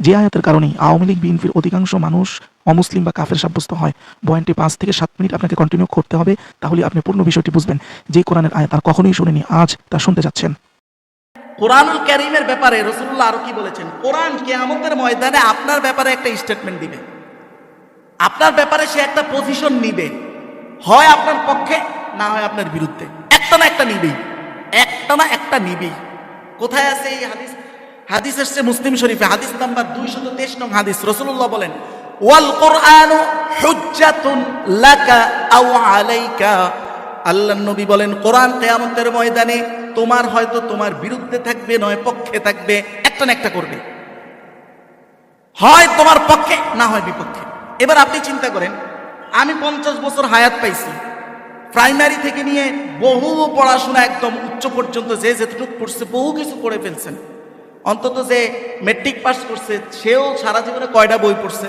যে আয়াতের কারণে আওয়ামী লীগ, বিএনপির অধিকাংশ মানুষ অমুসলিম বা কাফের সাব্যস্ত হয়। বয়ানটি পাঁচ থেকে সাত মিনিট আপনাকে কন্টিনিউ করতে হবে, তাহলে আপনি পূর্ণ বিষয়টি বুঝবেন। যে কোরআনের আয়াত আর কখনোই শুনেনি, আজ তা শুনতে যাচ্ছেন। কোরআনুল ক্যারিমের ব্যাপারে রসুল্লাহ আরও কি বলেছেন? কোরআন কেয়ামতের ময়দানে আপনার ব্যাপারে একটা স্টেটমেন্ট দিবে। আপনার ব্যাপারে সে একটা পজিশন নিবে। হয় আপনার পক্ষে, না হয় আপনার বিরুদ্ধে। একটা না একটা নিবেই। একটা না একটা নিবেই। কোথায় আছে এই হাদিস? হাদিস এসছে মুসলিম শরীফে, হাদিস নাম্বার দুইশত তেইশ নং হাদিস। রসুল্লাহ বলেন, ওয়াল কোরআন হুজ্জাতুন লাকা আও আলাইকা। আল্লাহ নবী বলেন, কোরআন কেয়ামতের ময়দানে তোমার হয়তো তোমার বিরুদ্ধে থাকবে, নয় পক্ষে থাকবে, একটা না একটা করবে। হয় তোমার পক্ষে, না হয় বিপক্ষে। এবার আপনি চিন্তা করেন, আমি পঞ্চাশ বছর হায়াত পাইছি। প্রাইমারি থেকে নিয়ে বহু পড়াশোনা একদম উচ্চ পর্যন্ত যে যেটুকু পড়ছে, বহু কিছু করে ফেলছেন। অন্তত যে মেট্রিক পাস করছে, সেও সারা জীবনে কয়টা বই পড়ছে?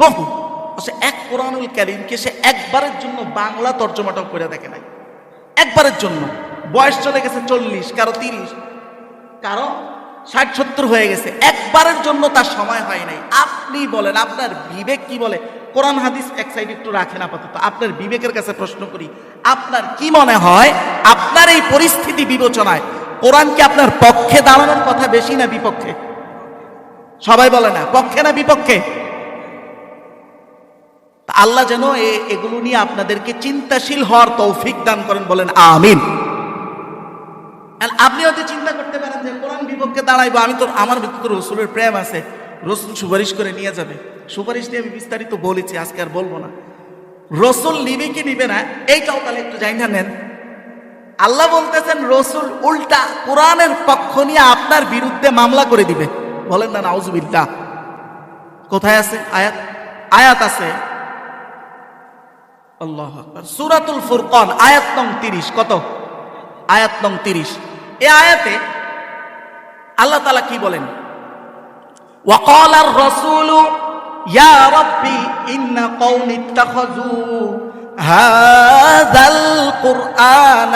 বহু। সে এক কোরআনুল ক্যারিমকে সে একবারের জন্য বাংলা তর্জমাটাও করে দেখে নাই। একবারের জন্য। বয়স চলে গেছে চল্লিশ, কারও তিরিশ। কারও ষাট, সত্তর হয়ে গেছে। একবারের জন্য তার সময় হয় নাই। আপনি বলেন, আপনার বিবেক কি বলে? কোরআন, হাদিস এক সাইড একটু রাখেন আপাতত। আপনার বিবেকের কাছে প্রশ্ন করি, আপনার কি মনে হয়? আপনার এই পরিস্থিতি বিবেচনায় কোরআন কি আপনার পক্ষে দাঁড়ানোর কথা বেশি না বিপক্ষে? সবাই বলে না, পক্ষে না বিপক্ষে? আল্লাহ যেন এগুলো নিয়ে আপনাদেরকে চিন্তাশীল হওয়ার তৌফিক দান করেন, বলেন আমিন। আপনি হয়তো চিন্তা করতে পারেন যে কোরআন বিপক্ষে দাঁড়াইবো, আমি তো, আমার ভিতরে রসুলের প্রেম আছে, রসুল সুপারিশ করে নিয়ে যাবে। সুপারিশ নিয়ে আমি বিস্তারিত বলেছি, আজকে আর বলব না। রসুল নিবে কি নিবে না, এইটাও তাহলে একটু জানি না নেন। আল্লাহ বলতেছেন, রসুল উল্টা কোরআনের পক্ষ নিয়ে আপনার বিরুদ্ধে মামলা করে দিবে। বলেন না নাউজবিল্লা কোথায় আছে আয়াত? আয়াত আছে। সুরাতুল ফুরকন, আয়াত নং তিরিশ। কত? আয়াত নং তিরিশ। এ আয়াতে আল্লাহ তালা কি বলেন? ওয়াকালার রসুল, ইয়া রব্বি, ইন্না কওমি ইত্তাখাযু। হাদাল কুরআন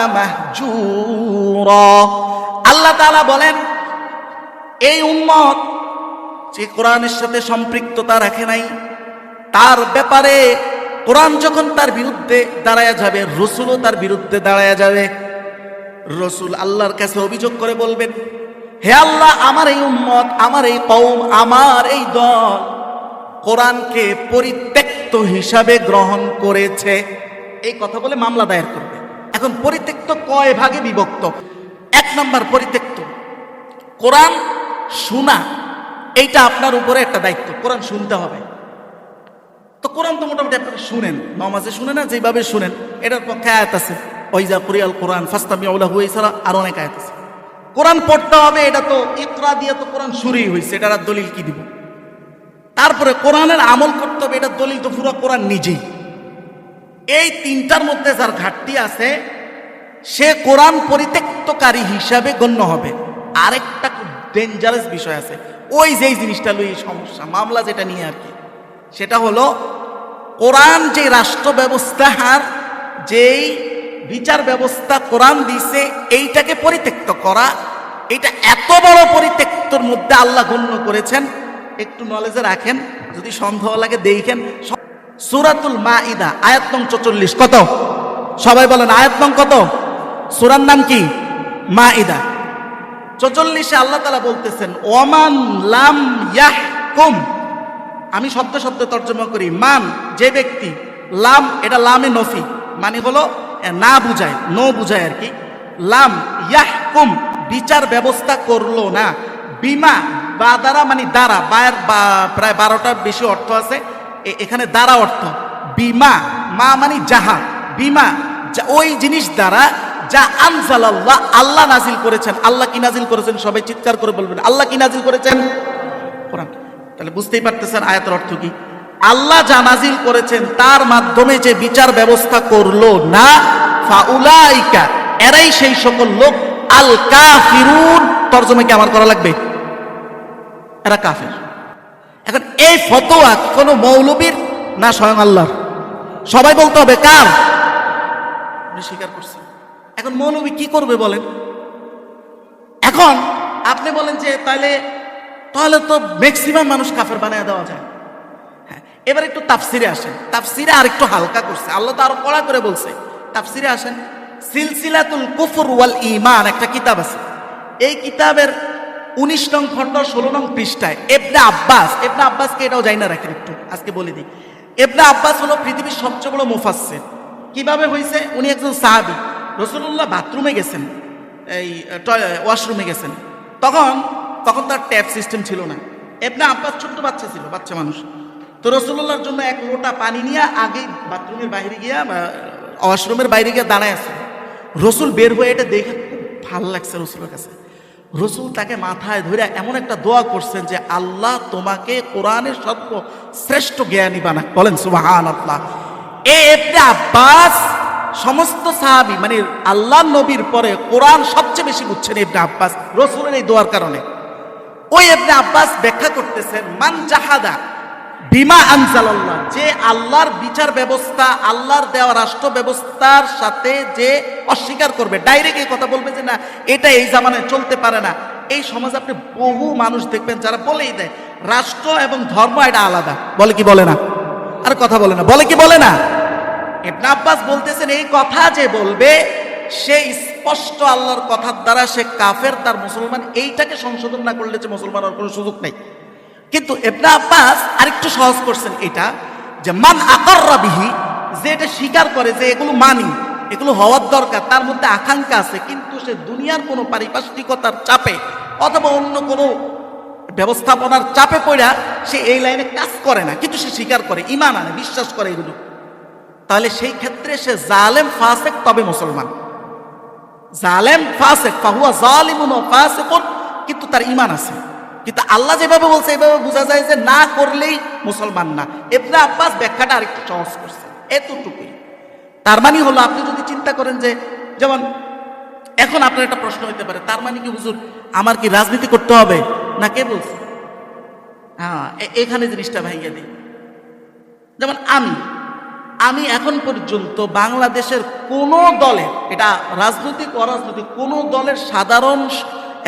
আল্লাহ তাআলা বলেন, এই উম্মত যে কোরআনের সাথে সম্পৃক্ততা রাখে নাই, তার ব্যাপারে কোরআন যখন তার বিরুদ্ধে দাঁড়ায়া যাবে, রসুলও তার বিরুদ্ধে দাঁড়ায়া যাবে। রসুল আল্লাহর কাছে অভিযোগ করে বলবেন, হে আল্লাহ, আমার এই উম্মত, আমার এই কৌম আমার এই দল কোরআনকে পরিত্যাগ পরিত্যক্ত হিসাবে গ্রহণ করেছে। এই কথা বলে মামলা দায়ের করবে। এখন পরিত্যক্ত কয় ভাগে বিভক্ত? এক নম্বর পরিত্যক্ত। কোরআন শোনা, এইটা আপনার উপরে একটা দায়িত্ব। কোরআন শুনতে হবে। তো কোরআন তো মোটামুটি আপনারা শুনেন, নমাজে শুনে না, যেভাবে শুনেন, এটার পক্ষে আয়াত আছে। ওইজা কুরিয়াল কোরআন ফাস্তামি ওলা হুয়ে ছাড়া আরও অনেক আয়াত আছে। কোরআন পড়তে হবে, এটা তো ইকরা দিয়ে তো কোরআন শুরুই হয়েছে এটার আর দলিল কি দিব? তারপরে কোরআনের আমল করতে হবে এটার দলিল তো পুরো কোরআন নিজেই। এই তিনটার মধ্যে যার ঘাটতি আছে, সে কোরআন পরিত্যক্তকারী হিসাবে গণ্য হবে। আরেকটা খুব ডেঞ্জারাস বিষয় আছে। ওই যেই জিনিসটা লই সমস্যা, মামলা যেটা নিয়ে আর কি, সেটা হলো কোরআন যে রাষ্ট্র ব্যবস্থার যেই বিচার ব্যবস্থা কোরআন দিছে, এইটাকে পরিত্যক্ত করা, এটা এত বড় পরিত্যক্তর মধ্যে আল্লাহ গণ্য করেছেন একটু নলেজে রাখেন, যদি সন্দেহ লাগে দেখেন। সুরাতুল মাইদা আয়াত নং চল্লিশ কত? সবাই বলেন, আয়াত কত? সুরার নাম কি? মাইদা চচল্লিশে আল্লাহ তালা বলতেছেন ওমান লাম ইয়াহকুম। আমি শব্দ শব্দ তর্জমা করি, মান, যে ব্যক্তি, লাম, এটা লামে নফি মানে হলো না বুঝায়, নো বুঝায় আর কি। লাম ইয়াহকুম, বিচার ব্যবস্থা করল না। বিমা বা দ্বারা মানে দ্বারা, বায়ের প্রায় বারোটার বেশি অর্থ আছে। এখানে দ্বারা অর্থ। বিমা, মা মানে যাহা। বিমা ওই জিনিস দ্বারা যা আনজালাল্লাহ, আল্লাহ আল্লাহ নাজিল করেছেন। আল্লাহ কি নাজিল করেছেন? সবাই চিৎকার করে বলবেন, আল্লাহ কি নাজিল করেছেন? কোরআন। তাহলে বুঝতেই পারতেছেন আয়াতের অর্থ কি। আল্লাহ যা নাজিল করেছেন, তার মাধ্যমে যে বিচার ব্যবস্থা করল না, ফাউলাইকা, এরাই সেই সকল লোক আল কাফিরুন তর্জমে কি আমার করা লাগবে? এরা কাফের। এখন এই ফতোয়া কোনো মৌলবীর না স্বয়ং আল্লাহর? সবাই বলতে হবে, কার? আপনি স্বীকার করছেন। এখন মৌলবী কি করবে বলেন? এখন আপনি বলেন যে তাহলে তাহলে তো ম্যাক্সিমাম মানুষ কাফের বানিয়ে দেওয়া যায়। হ্যাঁ এবার একটু তাফসিরে আসেন। তাফসিরে আর একটু হালকা করছে। আল্লাহ তো আরও কড়া করে বলছে। তাফসিরে আসেন, সিলসিলাতুল কুফর ওয়াল ইমান একটা কিতাব আছে। এই কিতাবের উনিশ নং খণ্ড, ষোলো নং পৃষ্ঠায় এবনা আব্বাস এবনে আব্বাসকে এটাও যাই না রাখেন একটু, আজকে বলে দিই। এবনে আব্বাস হলো পৃথিবীর সবচেয়ে বড় মুফাসসির। কীভাবে হয়েছে উনি একজন সাহাবী। রসুল্লাহ বাথরুমে গেছেন, এই ওয়াশরুমে গেছেন। তখন তখন তার ট্যাপ সিস্টেম ছিল না। এবনা আব্বাস ছোট্ট বাচ্চা ছিল, বাচ্চা মানুষ। তো রসুল্লাহর জন্য এক লোটা পানি নিয়ে আগে বাথরুমের বাইরে গিয়া ওয়াশরুমের বাইরে গিয়ে দাঁড়ায় আছে। রসুল বের হয়ে এটা দেখে খুব ভালো লাগছে রসুলের কাছে। রসুল তাকে মাথায় ধরে এমন একটা দোয়া করছেন যে, আল্লাহ তোমাকে কোরআনের সর্ব শ্রেষ্ঠ জ্ঞানী বানাক বলেন সুবাহান আল্লাহ এ আব্বাস, সমস্ত সাহাবি মানে আল্লাহ নবীর পরে কোরআন সবচেয়ে বেশি বুঝছেন এবনে আব্বাস, রসুলের এই দোয়ার কারণে। ওই এবনে আব্বাস ব্যাখ্যা করতেছেন, মান জাহাদা বিমা আনজালাল্লাহ। যে আল্লাহর বিচার ব্যবস্থা, আল্লাহর দেওয়া রাষ্ট্র ব্যবস্থার সাথে যে অস্বীকার করবে ডাইরেক্ট এই কথা বলবে যে না, এটা এই জামানায় চলতে পারে না। এই সমাজে আপনি বহু মানুষ দেখবেন যারা বলেই দেয়, রাষ্ট্র এবং ধর্ম এটা আলাদা। বলে কি বলে না? আর কথা বলে না। বলে কি বলে না? ইবনে আব্বাস বলতেছেন, এই কথা যে বলবে, সে স্পষ্ট আল্লাহর কথার দ্বারা সে কাফের, তার মুসলমান, এইটাকে সংশোধন না করলে যে মুসলমান হওয়ার কোনো সুযোগ নেই। কিন্তু ইবনে আব্বাস আরেকটু সহজ করছেন এটা, যে মান আকর্রা বিহি, যে এটা স্বীকার করে যে এগুলো মানি, এগুলো হওয়ার দরকার, তার মধ্যে আকাঙ্ক্ষা আছে, কিন্তু সে দুনিয়ার কোনো পারিপার্শ্বিকতার চাপে অথবা অন্য কোনো ব্যবস্থাপনার চাপে পড়া সে এই লাইনে কাজ করে না, কিন্তু সে স্বীকার করে ইমান আনে, বিশ্বাস করে এগুলো। তাহলে সেই ক্ষেত্রে সে জালেম, ফাসেক, তবে মুসলমান। জালেম, ফাসেক, ফাহুয়া জালিমুন ও ফাসেকুন, কিন্তু তার ইমান আছে। কিন্তু আল্লাহ যেভাবে বলছে, এভাবে বোঝা যায় যে না করলেই মুসলমান না। ইবনে আব্বাস ব্যাখ্যাটা আরেকটু সহজ করছে, এতটুকুই। তার মানে হলো, আপনি যদি চিন্তা করেন যে, যেমন এখন আপনার একটা প্রশ্ন হইতে পারে, তার মানে কি হুজুর, আমার কি রাজনীতি করতে হবে? না কে বলছে? হ্যাঁ এখানে জিনিসটা ভেঙে দিই। যেমন আমি আমি এখন পর্যন্ত বাংলাদেশের কোন দলের, এটা রাজনৈতিক, অরাজনৈতিক কোনো দলের সাধারণ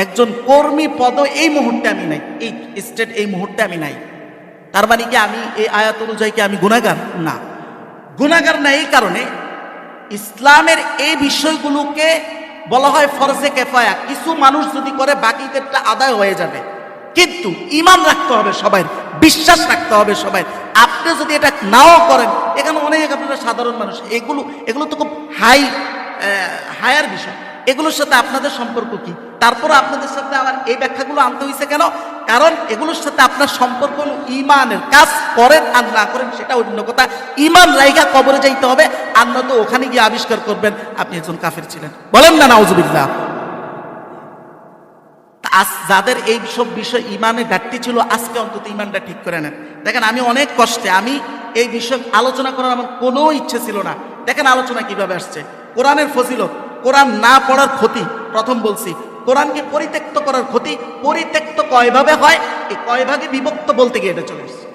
একজন কর্মী পদ এই মুহূর্তে আমি নাই, এই স্টেট এই মুহূর্তে আমি নাই। তার মানে কি আমি এই আয়াত অনুযায়ী কি আমি গুণাগার না। গুণাগার না এই কারণে ইসলামের এই বিষয়গুলোকে বলা হয় ফরজে কেফায়া। কিছু মানুষ যদি করে বাকিদেরটা আদায় হয়ে যাবে। কিন্তু ইমান রাখতে হবে সবাই, বিশ্বাস রাখতে হবে সবাই। আপনি যদি এটা নাও করেন, এখানে অনেক আপনারা সাধারণ মানুষ, এগুলো এগুলো তো খুব হাই হায়ার বিষয়। এগুলোর সাথে আপনাদের সম্পর্ক কি? তারপর আপনাদের সাথে আমার এই ব্যাখ্যাগুলো আনতে হয়েছে কেন? কারণ এগুলোর সাথে আপনার সম্পর্ক হলো ইমানের কাজ করেন আর না করেন সেটা অন্য কথা। ইমান রাইগা কবরে যাইতে হবে, আর না তো ওখানে গিয়ে আবিষ্কার করবেন। আপনি একজন কাফের ছিলেন। বলেন না, নাউজুবিল্লাহ। আজ যাদের এই সব বিষয় ইমানে ঘাটতি ছিল, আজকে অন্তত ইমানটা ঠিক করে নেন। দেখেন, আমি অনেক কষ্টে, আমি এই বিষয় আলোচনা করার আমার কোনো ইচ্ছে ছিল না। দেখেন, আলোচনা কীভাবে আসছে? কোরআনের ফজিলত। কোরআন না পড়ার ক্ষতি, প্রথম বলছি। কোরআনকে পরিত্যক্ত করার ক্ষতি, পরিত্যক্ত কয়ভাবে হয়? এই কয় ভাগে বিভক্ত বলতে গিয়ে এটা চলে এসছে।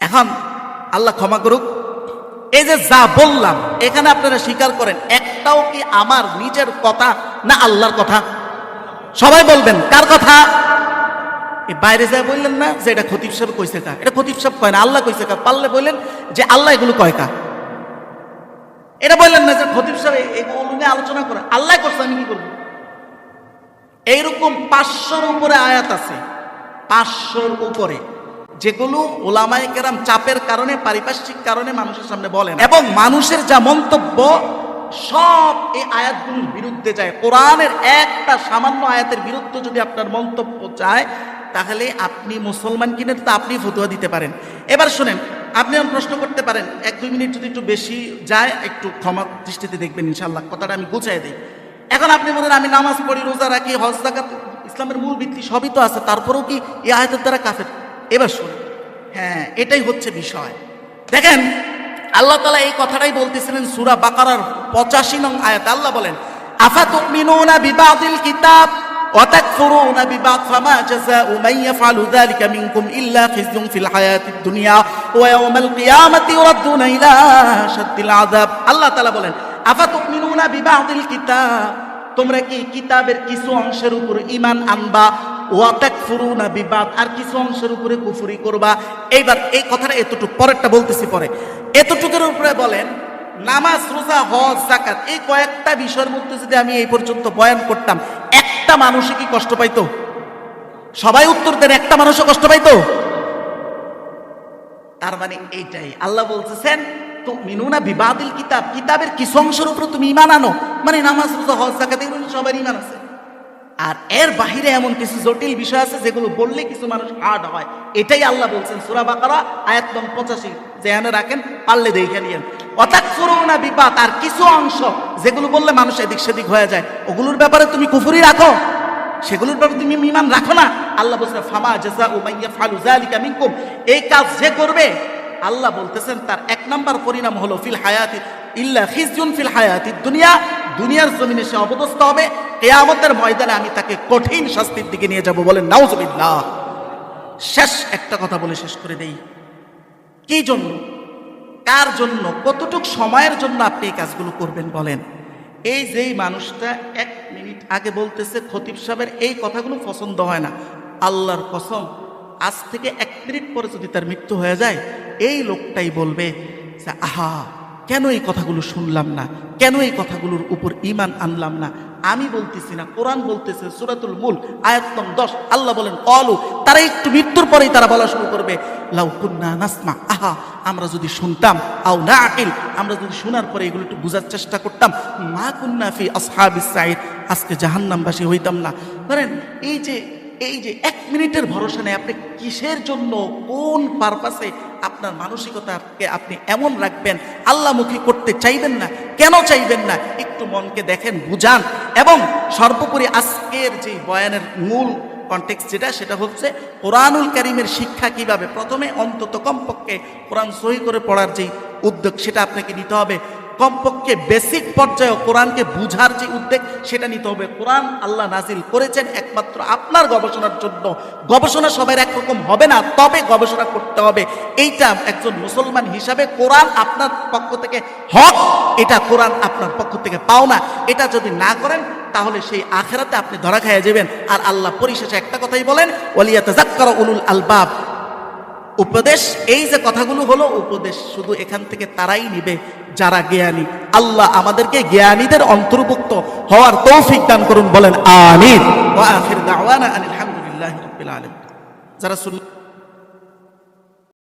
এখন আল্লাহ ক্ষমা করুক। এই যে যা বললাম, এখানে আপনারা স্বীকার করেন, একটাও কি আমার নিজের কথা না আল্লাহর কথা? সবাই বলবেন, কার কথা? বাইরে যায় বললেন না যে এটা খতিব সাহেব কইছে কা। এটা খতিব সাহেব কয় না, আল্লাহ কইছে কা। পারলে বললেন যে আল্লাহ এগুলো কয় কা? এটা বললেন না যে খতিব সাহেব এগুলো নিয়ে আলোচনা করে আল্লাহ করছে, আমি কি করব? এইরকম পাঁচশোর উপরে আয়াত আছে। পাঁচশোর উপরে। যেগুলো ওলামায়ে কেরাম চাপের কারণে, পারিপার্শ্বিক কারণে মানুষের সামনে বলেন এবং মানুষের যা মন্তব্য, সব এই আয়াতগুলোর বিরুদ্ধে যায়। কোরআনের একটা সামান্য আয়াতের বিরুদ্ধে যদি আপনার মন্তব্য যায়, তাহলে আপনি মুসলমান কিনে তো আপনি ফতুয়া দিতে পারেন। এবার শুনেন আপনি প্রশ্ন করতে পারেন, এক দুই মিনিট যদি একটু বেশি যায়, একটু ক্ষমা দৃষ্টিতে দেখবেন ইনশাল্লাহ কথাটা আমি গুছাই দিই। এখন আপনি বলেন আমি নামাজ পড়ি, রোজা রাখি, হজ জাকাত ইসলামের মূল ভিত্তি সবই তো আছে, তারপরেও কি এই আয়াতের দ্বারা কাফের? এবার শুনুন। হ্যাঁ এটাই হচ্ছে বিষয়। দেখেন, আল্লাহ তালা এই কথাটাই বলতেছিলেন সুরা বাকারার পঁচাশি নং আয়াত। আল্লাহ বলেন আফা তুমিনুনা বিবাদিল কিতাব? وتكفرون ببعض فما جزاء من يفعل ذلك منكم إلا خزي في الحياة الدنيا ويوم القيامة يردون إلى شد العذاب الله تعالى বলেন আফা তুমিনুনা বিবাদিল কিতাব তোমরা কি কিতাবের কিছু অংশের উপর ইমান আনবা ওয়াতাক ফুরুনা বিবাদ আর কিছু অংশের উপরে কুফুরি করবা এইবার এই কথাটা এতটুকু পরেরটা বলতেছি পরে এতটুকুর উপরে বলেন নামাজ রোজা হজ জাকাত এই কয়েকটা বিষয়ের মধ্যে যদি আমি এই পর্যন্ত বয়ান করতাম একটা মানুষই কি কষ্ট পাইতো? সবাই উত্তর দেন, একটা মানুষও কষ্ট পাইতো? তার মানে এইটাই। আল্লাহ বলতেছেন তো মিনুনা বিবাদিল কিতাব। কিতাবের তুমি ইমান আনো। মানে নামাজ, রোজা, হজ জাকাত এগুলো সবার ইমান আছে। আর এর বাহিরে এমন কিছু জটিল বিষয় আছে, যেগুলো বললে কিছু মানুষ হার্ড হয়। এটাই আল্লাহ বলছেন। সুরা বাকারা, আয়াত নং পঁচাশি। জেহানে রাখেন, পারলে দেখে নিয়েন। করোনা বিপাত আর কিছু অংশ যেগুলো বললে মানুষ এদিক সেদিক হয়ে যায়, ওগুলোর ব্যাপারে তুমি কুফুরি রাখো। সেগুলোর ব্যাপারে তুমি ইমান রাখো না। আল্লাহ বলছেন ফামা জাজা উমাইয়া ফালু জালিকা মিনকুম। এই কাজ যে করবে, আল্লাহ বলতেছেন, তার এক নাম্বার পরিণাম হলো, ফিল হায়াতি ইল্লা খিজুন ফিল হায়াতি দুনিয়া। দুনিয়ার জমিনে সে অবদস্থ হবে। কেয়ামতের ময়দানে আমি তাকে কঠিন শাস্তির দিকে নিয়ে যাব বলেন নাউজুবিল্লাহ। শেষ একটা কথা বলে শেষ করে দেই। কি জন্য? কার জন্য, কতটুক সময়ের জন্য আপনি এই কাজগুলো করবেন বলেন? এই যেই মানুষটা এক মিনিট আগে বলতেছে, খতিব সাহেবের এই কথাগুলো পছন্দ হয় না। আল্লাহর কসম, আজ থেকে এক মিনিট পরে যদি তার মৃত্যু হয়ে যায়, এই লোকটাই বলবে আহা, কেন এই কথাগুলো শুনলাম না? কেন এই কথাগুলোর উপর ইমান আনলাম না? আমি বলতেছি না, কোরআন বলতেছে, সুরাতুল মূল আয়াতম দশ, আল্লাহ বলেন, কলু, তারা একটু মৃত্যুর পরেই তারা বলা শুরু করবে, লাউ কুন্না নাসমা, আহা, আমরা যদি শুনতাম, আও না আকিল, আমরা যদি শোনার পরে এগুলো একটু বোঝার চেষ্টা করতাম, মা কুন্না ফি আসহাবিস সাইদ আজকে জাহান্নামবাসী হইতাম না। ধরেন, এই যে এই যে এক মিনিটের ভরসা নেই, আপনি কিসের জন্য, কোন পারপাসে আপনার মানসিকতাকে আপনি এমন রাখবেন, আল্লাহমুখী করতে চাইবেন না, কেন চাইবেন না, একটু মনকে দেখেন, বুঝান। এবং সর্বোপরি আজকের যে বয়ানের মূল কনটেক্স যেটা, সেটা হচ্ছে কোরআনুল করিমের শিক্ষা কীভাবে? প্রথমে অন্তত কমপক্ষে কোরআন সহি করে পড়ার যে উদ্যোগ, সেটা আপনাকে নিতে হবে। কমপক্ষে বেসিক পর্যায়ে কোরআনকে বুঝার যে উদ্যোগ সেটা নিতে হবে। কোরআন আল্লাহ নাজিল করেছেন একমাত্র আপনার গবেষণার জন্য। গবেষণা সবার একরকম হবে না, তবে গবেষণা করতে হবে। এইটা একজন মুসলমান হিসাবে কোরআন আপনার পক্ষ থেকে হক, এটা কোরআন আপনার পক্ষ থেকে পাও না। এটা যদি না করেন, তাহলে সেই আখেরাতে আপনি ধরা খাইয়া যাবেন। আর আল্লাহ পরিশেষে একটা কথাই বলেন ওলিয়াতে জাক্কার উলুল আলবাব। উপদেশ, এই যে কথাগুলো হলো উপদেশ, শুধু এখান থেকে তারাই নিবে যারা জ্ঞানী। আল্লাহ আমাদেরকে জ্ঞানীদের অন্তর্ভুক্ত হওয়ার তৌফিক দান করুন, বলেন আমিন। আলহামদুলিল্লাহ যারা শুনলেন